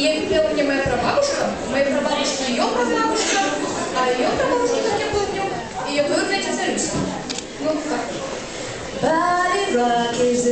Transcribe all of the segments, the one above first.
И пела мне моя прабабушка, моя прабабушка ее прабабушка, а ее прабабушка, как я помню, ее двоюродная тетя Люся. Ну, как? Body rock is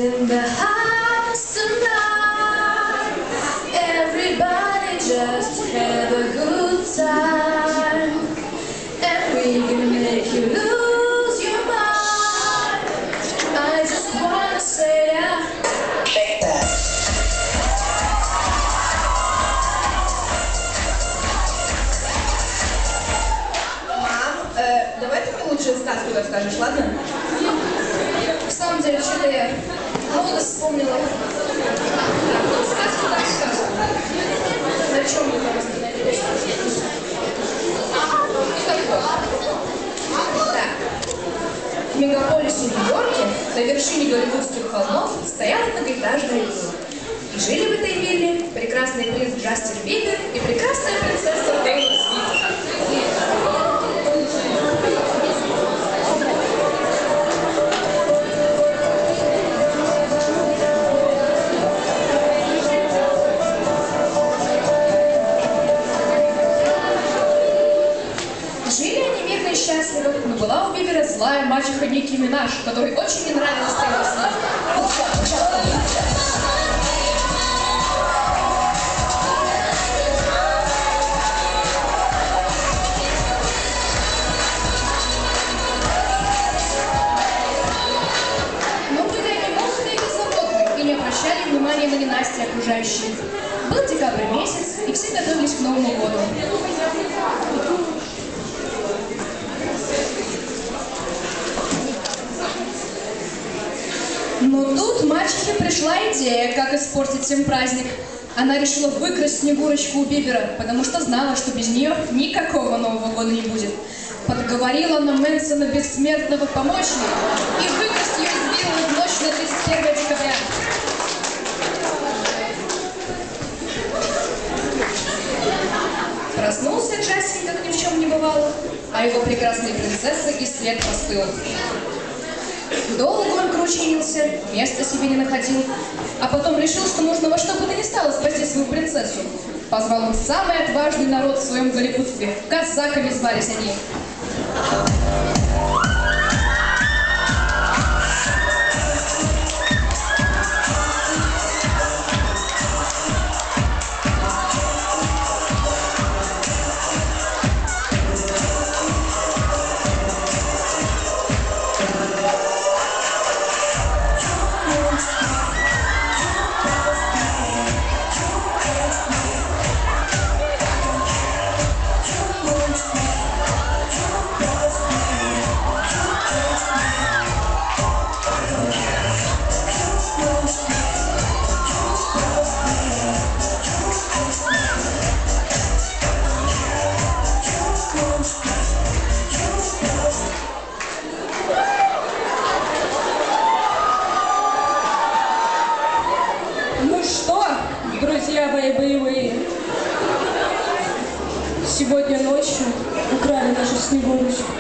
сказку расскажешь, ладно? В самом деле, что-то я молодость вспомнила. Сказку так сказку. На чем мы там остановились? Так. В мегаполисе Нью-Йорке на вершине голливудских холмов стояла многоэтажная вилла. И жили в этой вилле прекрасный принц Джастин Бибер и прекрасная принцесса Тейлор была у Бибера злая мачеха Ники Минаж, которой очень не нравилась Тейлор Свифт. Обращали внимания на ненастье окружающих. Был декабрь месяц, и все готовились к Новому году. Но тут мачехе пришла идея, как испортить им праздник. Она решила выкрасть Снегурочку у Бибера, потому что знала, что без нее никакого Нового года не будет. Подговорила она Мэнсона Бессмертного ей и выкрасть ее из виллы в ночь на 31 декабря. Проснулся Джастин, как ни в чем не бывало, а его прекрасные принцессы и след простыл. Долго он кручинился, места себе не находил, а потом решил, что нужно во что бы то ни стало спасти свою принцессу. Позвал он самый отважный народ в своем голливудстве. Казаками звались они. Снегурочку.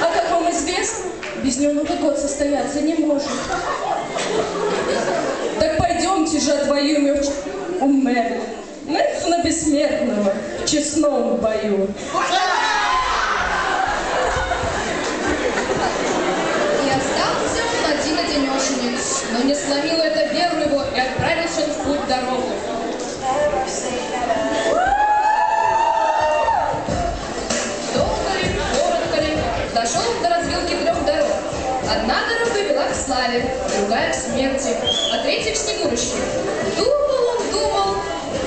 А как вам известно, без нее Новый год состояться не может. Дошел до развилки трех дорог. Одна дорога вела к славе, другая к смерти, а третья к Снегурочке. Думал он, думал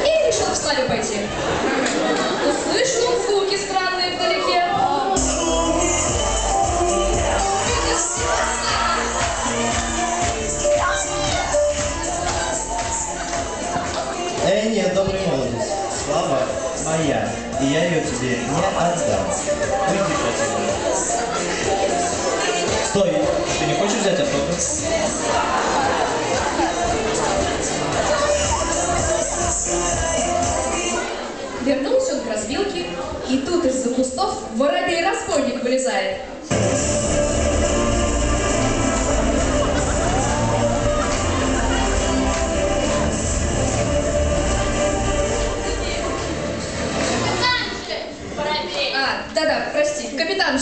и решил к славе пойти. Услышал он звуки странные вдалеке. Эй, нет, добрый молодец. Слава моя, и я ее тебе не отдам. Уйди отсюда. Стой, ты не хочешь взять автограф? Вернулся он к развилке, и тут из-за кустов воробей-разбойник вылезает.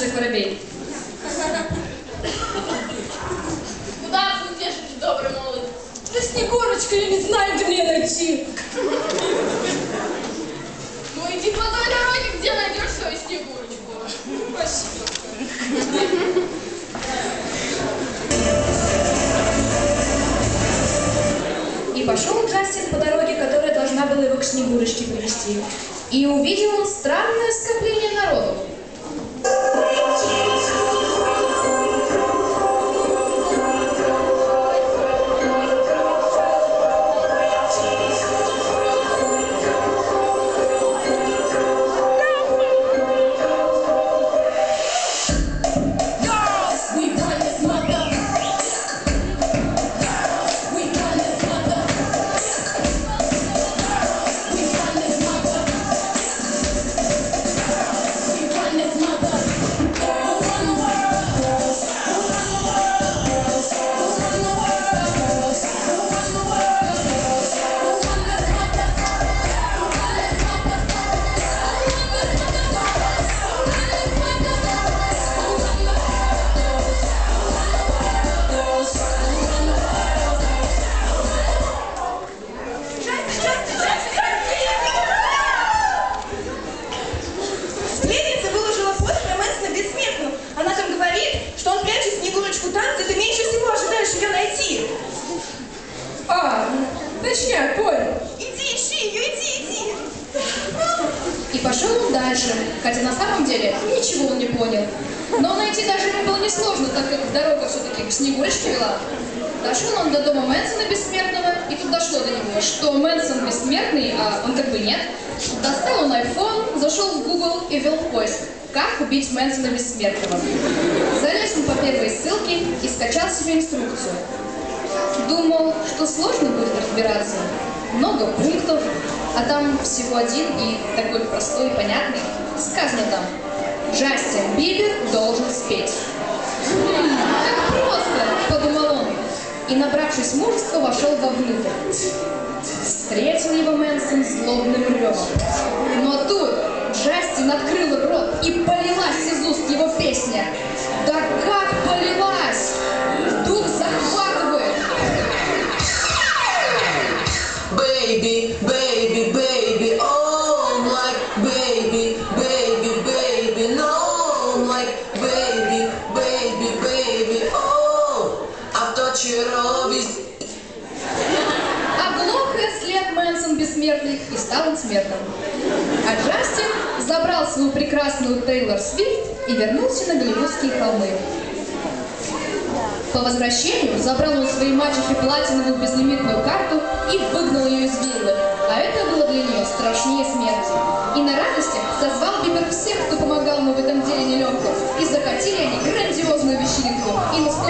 Рублей. Куда вы держите, добрый молодец? Да Снегурочка, я не знаю, где мне найти. Ну иди по той дороге, где найдешь свою снегурочку. Спасибо. И пошел Джастин по дороге, которая должна была его к Снегурочке привести. И увидел он странное скопление народу. Хотя на самом деле ничего он не понял. Но найти даже ему было несложно, так как дорога все-таки к Снегурочке вела. Дошел он до дома Мэнсона Бессмертного, и тут дошло до него, что Мэнсон бессмертный, а он как бы нет. Достал он iPhone, зашел в Google и ввел поиск «Как убить Мэнсона Бессмертного». Залез он по первой ссылке и скачал себе инструкцию. Думал, что сложно будет разбираться. Много пунктов, а там всего один и такой простой и понятный. Сказано там, Джастин Бибер должен спеть. «Хм, как просто, подумал он. И, набравшись мужества, вошел вовнутрь. Встретил его Мэнсон злобным ревом. Но тут Джастин открыл рот и полилась из уст его песня. Да как полилась! Стал он смертным. А Джастин забрал свою прекрасную Тейлор Свифт и вернулся на Голливудские холмы. По возвращению забрал он своей мачехе платиновую безлимитную карту и выгнал ее из виллы, а это было для нее страшнее смерти. И на радостях созвал Бибер всех, кто помогал ему в этом деле нелегком, и закатили они грандиозную вечеринку, и наступил